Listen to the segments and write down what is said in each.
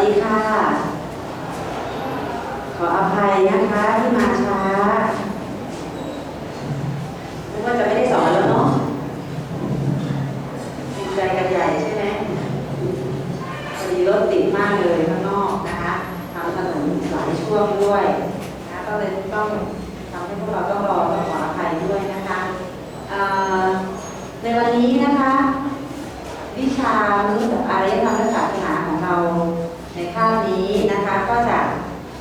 ดีค่ะ ขออภัยนะคะที่มาช้านึกว่าจะไม่ได้สอนแล้วเนาะติดใจกันใหญ่ใช่ไหมพอดีรถติดมากเลยข้างนอกนะคะทำถนนหลายช่วงด้วยนะก็เลยต้องทำให้พวกเราต้องรอต้องขออภัยด้วยนะคะเอ่อในวันนี้นะคะ วิชามนุษย์อารยธรรมและศาสนาของเราในคาบนี้นะคะ ก็จะ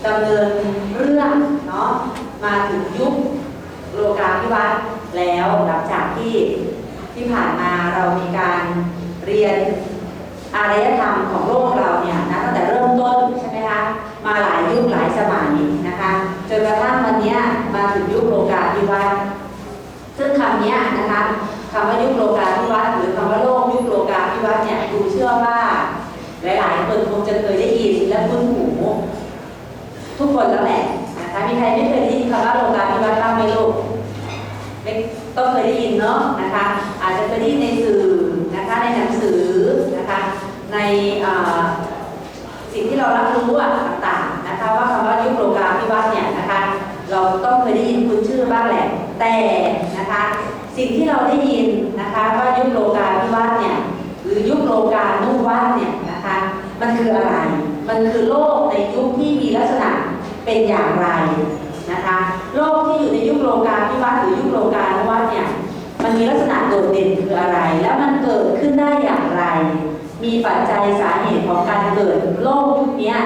ดำเนินเรื่องเนาะ มาถึงยุคโลกาภิวัตน์แล้วหลังจากที่ที่ผ่านมาเรามีการเรียนอารยธรรมของโลกเราเนี่ยนะตั้งแต่เริ่มต้นใช่ไหมคะมาหลายยุคหลายสมัยนะคะจนกระทั่งวันนี้มาถึงยุคโลกาภิวัตน์ซึ่งคำนี้นะคะคำว่ายุคโลกาภิวัตน์หรือคำว่าโลกยุคโลกาภิวัตน์เนี่ยดูเชื่อว่า หลาย ๆ คนคงจะเคยได้ยินและคุ้นหูทุกคนแล้วแหละ มีใครไม่เคยได้ยินคำว่าโลกาภิวัตน์บ้างไหมลูกไม่ต้องเคยได้ยินเนาะนะคะ อาจจะเคยได้ยินในสื่อนะคะในหนังสือนะคะในสิ่งที่เรารับรู้อะต่างๆนะคะว่าคำว่ายุคโลกาภิวัตน์เนี่ยนะคะเราต้องเคยได้ยินคุณชื่อบ้างแหละแต่นะคะสิ่งที่เราได้ยินนะคะว่ายุคโลกาภิวัตน์เนี่ยหรือยุคโลกานุวัตน์เนี่ยนะคะมันคืออะไร มันคือโลกในยุคที่มีลักษณะ เป็นอย่างไรนะคะโลกที่อยู่ในยุคโลกาภิวัตน์หรือยุคโลกานุวัตน์เนี่ยมันมีลักษณะโดดเด่นคืออะไร แล้วมันเกิดขึ้นได้อย่างไร มีปัจจัยสาเหตุของการเกิดโลกยุคเนี้ย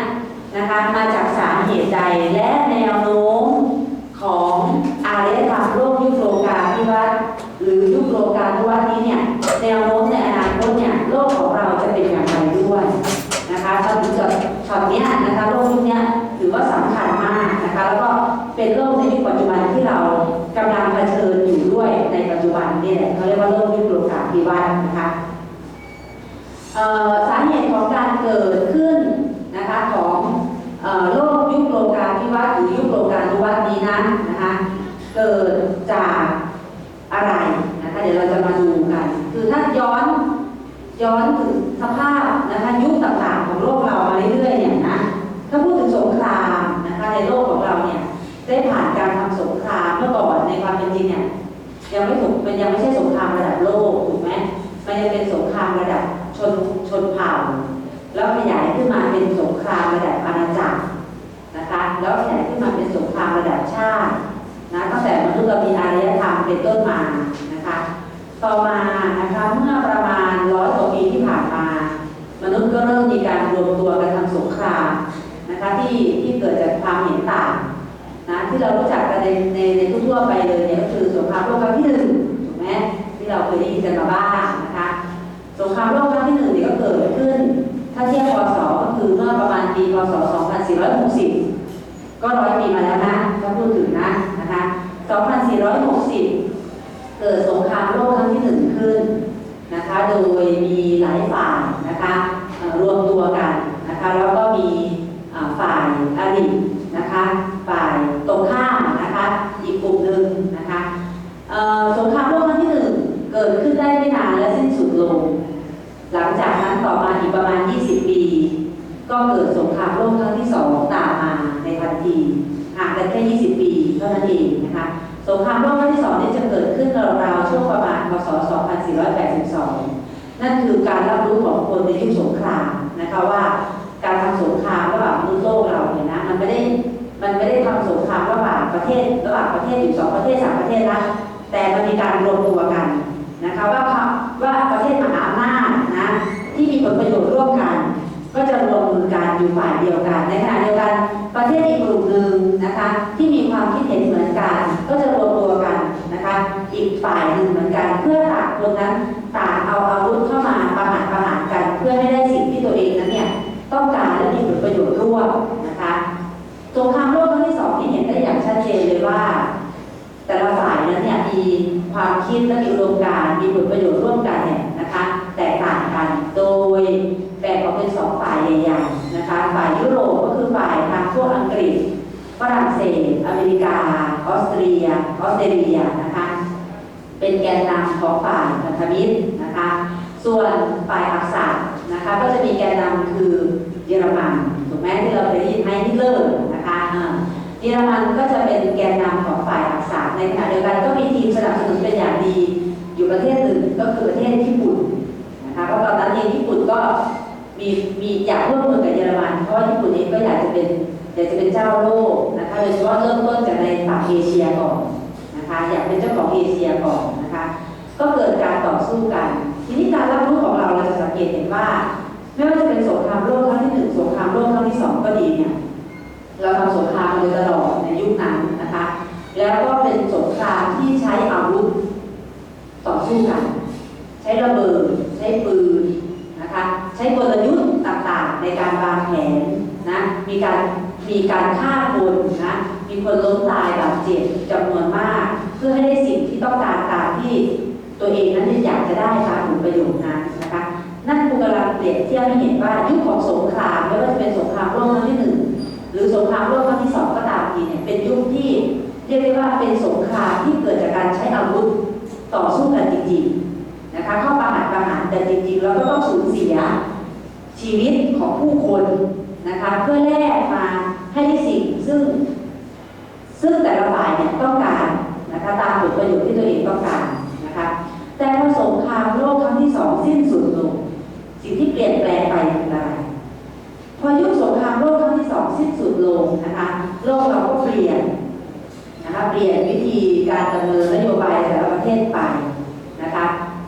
นะคะมาจากสาเหตุใดและแนวโน้มของอารยธรรมโลกยุคโลกาภิวัตน์หรือยุคโลกาภิวัตน์นี้เนี่ยแนวโน้มในอนาคตเนี่ยโลกของเราจะเป็นอย่างไรด้วยนะคะตอนนี้จุดช็อตนี้นะคะโลกยุคเนี้ย ถือว่าสำคัญมากนะคะแล้วก็เป็นโลกในยุคปัจจุบันที่เรากำลังเผชิญอยู่ด้วยในปัจจุบันนี่แหละเขาเรียกว่าโลกยุคโลกาภิวัตน์นะคะสาเหตุของการเกิดขึ้นนะคะของโลกยุคโลกาภิวัตน์หรือยุคโลกานุวัตน์นี้นั้นนะคะเกิดจากอะไรนะคะเดี๋ยวเราจะมาดูกัน คือถ้าย้อนย้อนถึงสภาพนะคะยุคต่างๆของโลกเรา ยังไม่ถูกมันยังไม่ใช่สงครามระดับโลกถูกไหมมันยังเป็นสงครามระดับชนชนเผ่า แล้วขยายขึ้นมาเป็นสงครามระดับอาณาจักรนะคะแล้วขยายขึ้นมาเป็นสงครามระดับชาตินะตั้งแต่มนุษย์เรามีอารยธรรมเป็นต้นมานะคะต่อมานะคะเมื่อประมาณร้อยกว่าปีที่ผ่านมา มนุษย์ก็เริ่มมีการรวมตัวกันทำสงครามนะคะที่ที่เกิดจากความเห็นต่างนะ ที่เรารู้จักกันในในในทั่วไปเลยเนี่ยก็คือสงครามโลกครั้งที่หนึ่งถูกไหมที่เราเคยได้ยินกันมาบ้างนะคะสงครามโลกครั้งที่หนึ่งเนี่ยก็เกิดขึ้น ถ้าเทียบพศก็คือเมื่อประมาณปีพศ 2460 ก็ร้อยปีมาแล้วนะถ้าพูดถึงนะนะคะ 2460 เกิดสงครามโลกครั้งที่หนึ่งขึ้นนะคะ โดยมีหลายฝ่ายนะคะเอ่อรวมตัวกันนะคะ แล้วก็มีอ่าฝ่ายอรินะคะ ฝ่ายตรงข้ามนะคะ อีกกลุ่มหนึ่งนะคะ เอ่อ สงครามโลกครั้งที่หนึ่งเกิดขึ้นได้ไม่นานและสิ้นสุดลง หลังจากนั้นต่อมาอีกประมาณ 20 ปี ก็เกิดสงครามโลกครั้งที่สองตามมาในทันทีห่างกันแค่ 20 ปีเท่านั้นเองนะคะสงครามโลกครั้งที่สองนี้จะเกิดขึ้นราวๆช่วงประมาณพศ 2482 นั่นคือการรับรู้ของคนในยุคสงครามนะคะว่าการทำสงครามระหว่างมนุษย์โลกเราเนี่ยนะมันไม่ได้มันไม่ได้ทำสงครามระหว่างประเทศระหว่างประเทศอยู่สองประเทศสามประเทศนะ แต่มันมีการรวมตัวกันนะคะว่าเขาว่าประเทศมหาอำนาจนะที่มีผลประโยชน์ร่วมกัน ก็จะรวมมือกันอยู่ฝ่ายเดียวกันในขณะเดียวกันประเทศอีกกลุ่มหนึ่งนะคะที่มีความคิดเห็นเหมือนกัน ก็จะรวมตัวกันนะคะอีกฝ่ายหนึ่งเหมือนกัน เพื่อต่างคนนั้นต่างเอาอาวุธเข้ามาประหารประหารกัน เพื่อให้ได้สิ่งที่ตัวเองนั้นเนี่ยต้องการและมีผลประโยชน์ร่วม มีความคิดและมีอุดมการณ์มีผลประโยชน์ร่วมกันเนี่ยนะคะแตกต่างกันโดยแบ่งออกเป็นสองฝ่ายใหญ่ๆนะคะฝ่ายยุโรปก็คือฝ่ายทางพวกอังกฤษฝรั่งเศส อเมริกา ออสเตรีย ออสเตรเลียนะคะเป็นแกนนำของฝ่ายพันธมิตรนะคะส่วนฝ่ายอักษะนะคะก็จะมีแกนนำคือเยอรมันถูกไหมที่เราเคยได้ยินไฮทิเลอร์นะคะ เยอรมันก็จะเป็นแกนนำของฝ่ายอักษรในขณะเดียวกันก็มีทีมสนับสนุนเป็นอย่างดี อยู่ประเทศหนึ่งก็คือประเทศญี่ปุ่นนะคะเพราะตอนนั้นเองญี่ปุ่นก็มีมีอยากร่วมมือกับเยอรมันเพราะว่าญี่ปุ่นเองก็อยากจะเป็นอยากจะเป็นเจ้าโลกนะคะโดยเฉพาะเริ่มต้นจากในฝั่งเอเชียก่อนนะคะอยากเป็นเจ้าของเอเชียก่อนนะคะก็เกิดการต่อสู้กัน ทีนี้การรับรู้ของเราเราจะสังเกตเห็นว่า ไม่ว่าจะเป็นสงครามโลกครั้งที่หนึ่งสงครามโลกครั้งที่สองก็ดีเนี่ย เราทำสงครามโดยตลอดในยุคนั้นนะคะ แล้วก็เป็นสงครามที่ใช้อาวุธต่อสู้กัน ใช้ระเบิด ใช้ปืนนะคะ ใช้กลยุทธ์ต่างๆ ในการวางแผนนะ มีการมีการฆ่าคนนะ มีคนล้มตายบาดเจ็บจำนวนมาก เพื่อให้ได้สิ่งที่ต้องการตามที่ตัวเองนั้นอยากจะได้ตามผลประโยชน์นั้นนะคะ นั่นคือกำลังเปรียบเทียบให้เห็นว่ายุคของสงครามไม่ว่าจะเป็นสงครามโลกครั้งที่หนึ่ง หรือสงครามโลกครั้งที่สองก็ตามทีเนี่ยเป็นยุคที่เรียกได้ว่าเป็นสงครามที่เกิดจากการใช้อาวุธต่อสู้กันจริงๆนะคะเข้าประหารประหารแต่จริงๆ แล้วก็ต้องสูญเสียชีวิตของผู้คนนะคะเพื่อแลกมาให้ได้สิ่งซึ่ง ซึ่งแต่ละฝ่ายเนี่ยต้องการนะคะตามผลประโยชน์ที่ตัวเองต้องการนะคะแต่พอสงครามโลกครั้งที่สองสิ้นสุดลงสิ่งที่เปลี่ยนแปลงไปคืออะไรพอยุคสง ลงนะคะโลกเราก็เปลี่ยนนะคะเปลี่ยนวิธีการดำเนินนโยบายแต่ละประเทศไปนะคะ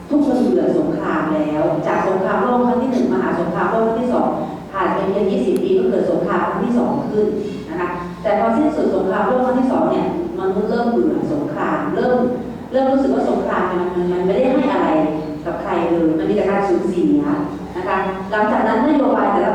ทุกคนเบื่อสงครามแล้ว จากสงครามโลกครั้งที่หนึ่งมาหาสงครามโลกครั้งที่สองผ่านไปเพียง20 ปีก็เกิดสงครามครั้งที่สองขึ้นนะคะแต่พอสิ้นสุดสงครามโลกครั้งที่สองเนี่ยมนุษย์เริ่มเบื่อสงครามเริ่มเริ่มรู้สึกว่าสงครามเนี่ยมันมันไม่ได้ให้อะไรกับใครเลยมันมีแต่การสูญเสียนะคะหลังจากนั้นนโยบายแต่ละ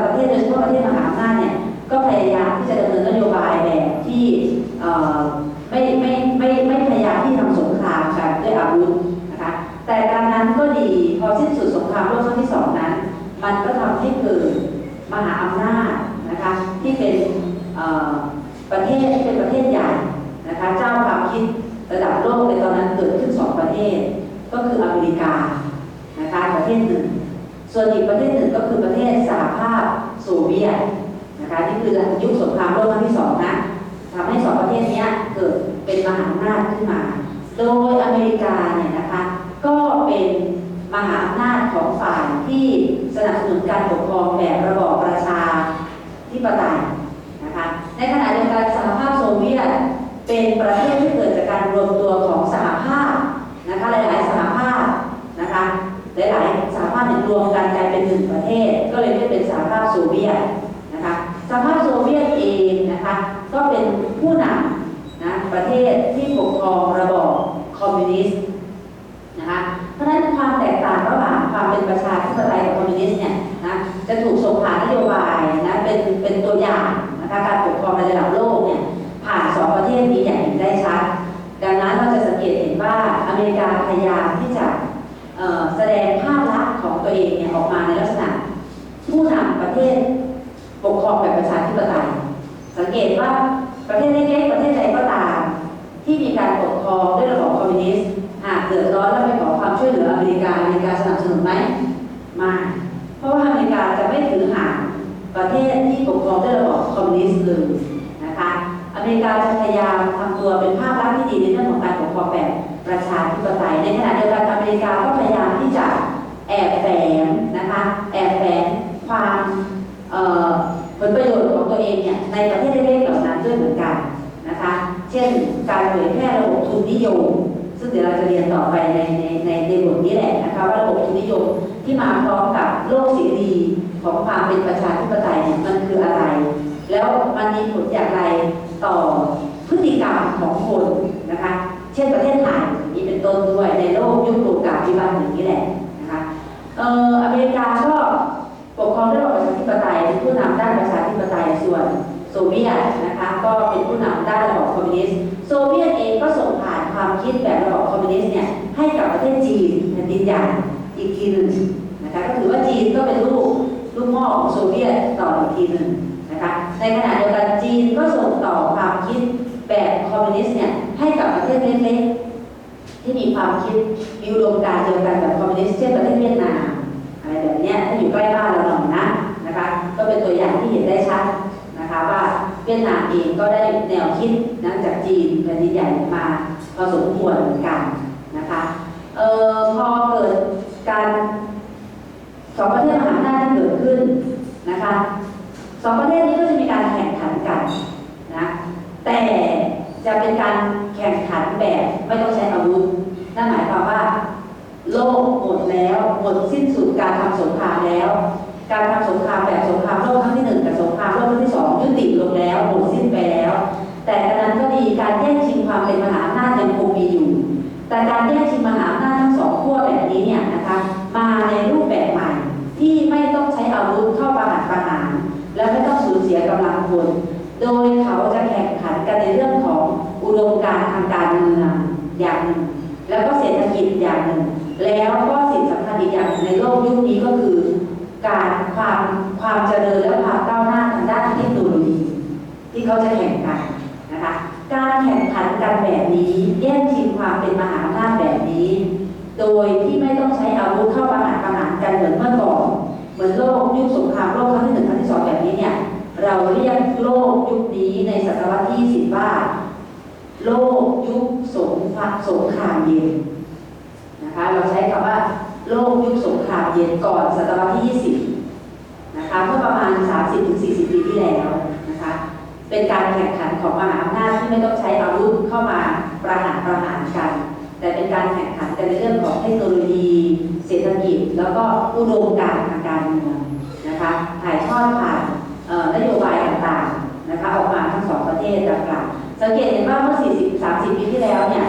ประเทศที่เป็นประเทศใหญ่นะคะเจ้าความคิดระดับโลกในตอนนั้นเกิดขึ้นสองประเทศ ก็คืออเมริกานะคะประเทศหนึ่ง ส่วนอีกประเทศหนึ่งก็คือประเทศสหภาพโซเวียตนะคะนี่คือยุคสงครามโลกครั้งที่สองนะทำให้สองประเทศนี้เกิดเป็นมหาอำนาจขึ้นมา โดยอเมริกาเนี่ยนะคะก็เป็นมหาอำนาจของฝ่ายที่สนับสนุนการปกครองแบบระบอบประชาธิปไตย ในขณะเดียวกันสหภาพโซเวียตเป็นประเทศที่เกิดจากการรวมตัวของสหภาพนะคะหลาย ๆ สหภาพนะคะหลาย ๆ สหภาพเนี่ยรวมกันกลายเป็นหนึ่งประเทศ ก็เลยเรียกเป็นสหภาพโซเวียตนะคะสหภาพโซเวียตเองนะคะก็เป็นผู้นำนะประเทศที่ปกครองระบอบคอมมิวนิสต์นะคะเพราะฉะนั้นความแตกต่างระหว่างความเป็นประชาธิปไตยกับคอมมิวนิสต์เนี่ยนะจะถูกส่งผ่านนโยบายนะเป็นเป็นตัวอย่างนะคะการ กครองในระดับโลกเนี่ยผ่านสองประเทศนี้อย่างเห็นได้ชัด ดังนั้นเราจะสังเกตเห็นว่าอเมริกาพยายามที่จะแสดงภาพลักษณ์ของตัวเองเนี่ยออกมาในลักษณะ ผู้นำประเทศปกครองแบบประชาธิปไตย สังเกตว่าประเทศเล็กๆประเทศใดก็ตาม ที่มีการปกครองด้วยระบอบคอมมิวนิสต์หากเดือดร้อนแล้วไปขอความช่วยเหลืออเมริกาอเมริกาสนับสนุนไหมมาเพราะว่าอเม ประเทศที่ปกครองด้วยระบอบคอมมิวนิสต์เลยนะคะ อเมริกาจะพยายามทำตัวเป็นภาพลักษณ์ที่ดีในเรื่องของการปกครองแบบประชาธิปไตย ในขณะเดียวกันอเมริกาก็พยายามที่จะแอบแฝงนะคะ แอบแฝงความผลประโยชน์ของตัวเองเนี่ยในประเทศเล็กๆเหล่านั้นด้วยเหมือนกันนะคะ เช่นการเผยแพร่ระบบทุนนิยม ซึ่งเดี๋ยวเราจะเรียนต่อไปในในในในบทนี้แหละนะคะว่าระบบทุนนิยมที่มาพร้อมกับโลกเสรี ของความเป็นประชาธิปไตยเนี่ยมันคืออะไร แล้วมันมีผลอย่างไรต่อพฤติกรรมของคนนะคะ เช่นประเทศไทยอย่างนี้เป็นต้นด้วยในโลกยุคโลกาภิวัตน์อย่างนี้แหละนะคะเอ่ออเมริกาก็ปกครองด้วยระบอบประชาธิปไตยเป็นผู้นำด้านประชาธิปไตยส่วนโซเวียตนะคะก็เป็นผู้นำด้านระบอบคอมมิวนิสต์โซเวียตเองก็ส่งผ่านความคิดแบบระบอบคอมมิวนิสต์เนี่ยให้กับประเทศจีนแผ่นดินใหญ่อีกทีหนึ่งนะคะก็ถือว่าจีนก็เป็นลูก ลูกหม้อของโซเวียตต่ออีกทีหนึ่งนะคะในขณะเดียวกันจีนก็ส่งต่อความคิดแบบคอมมิวนิสต์เนี่ยให้กับประเทศเล็กๆที่มีความคิดมีอุดมการเดียวกันแบบคอมมิวนิสต์เช่นประเทศเวียดนามอะไรแบบเนี้ยถ้าอยู่ใกล้บ้านเราหน่อยนะนะคะก็เป็นตัวอย่างที่เห็นได้ชัดนะคะว่าเวียดนามเองก็ได้แนวคิดนะจากจีนแผ่นดินใหญ่มาพอสมควรเหมือนกัน เป็นมหาอำนาจยังคงมีอยู่ แต่การแย่งชิงมหาอำนาจทั้งสองขั้วแบบนี้เนี่ยนะคะมาในรูปแบบใหม่ที่ไม่ต้องใช้อาวุธเข้าประหารประหารและไม่ต้องสูญเสียกำลังคน โดยเขาจะแข่งขันกันในเรื่องของอุดมการทางการเมืองอย่างหนึ่งแล้วก็เศรษฐกิจอย่างหนึ่ง แล้วก็สิ่งสำคัญอีกอย่างในโลกยุคนี้ก็คือ การความความเจริญและความก้าวหน้าทางด้านเทคโนโลยีที่เขาจะแข่งกัน การแข่งขันกันแบบนี้แย่งชิงความเป็นมหาอำนาจแบบนี้ โดยที่ไม่ต้องใช้อาวุธเข้าประหารประหารกันเหมือนเมื่อก่อนเหมือนโลกยุคสงครามโลกครั้งที่หนึ่งครั้งที่สองแบบนี้เนี่ยเราเรียกโลกยุคนี้ในศตวรรษที่20ว่า โลกยุคสงครามสงครามเย็นนะคะเราใช้คำว่าโลกยุคสงครามเย็นก่อนศตวรรษที่ 20 นะคะเมื่อประมาณ 30-40 ปีที่แล้ว เป็นการแข่งขันของมหาอำนาจที่ไม่ต้องใช้อาวุธเข้ามาประหารประหารกัน แต่เป็นการแข่งขันกันในเรื่องของเทคโนโลยี เศรษฐกิจ แล้วก็อุดมการณ์ทางการเมืองนะคะถ่ายทอดผ่านนโยบายต่างๆนะคะออกมาทั้งสองประเทศดังกล่าวสังเกตเห็นว่าเมื่อ 40 30 ปีที่แล้วเนี่ย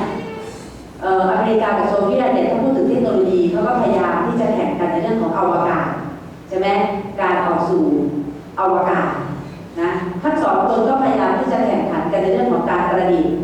อเมริกากับโซเวียตเนี่ยถ้าพูดถึงเทคโนโลยีเขาก็พยายามที่จะแข่งกันในเรื่องของอวกาศใช่ไหมการออกสู่อวกาศ ทั้งสองคนก็พยายามที่จะแข่งขันกันในเรื่องของการประดิษฐ์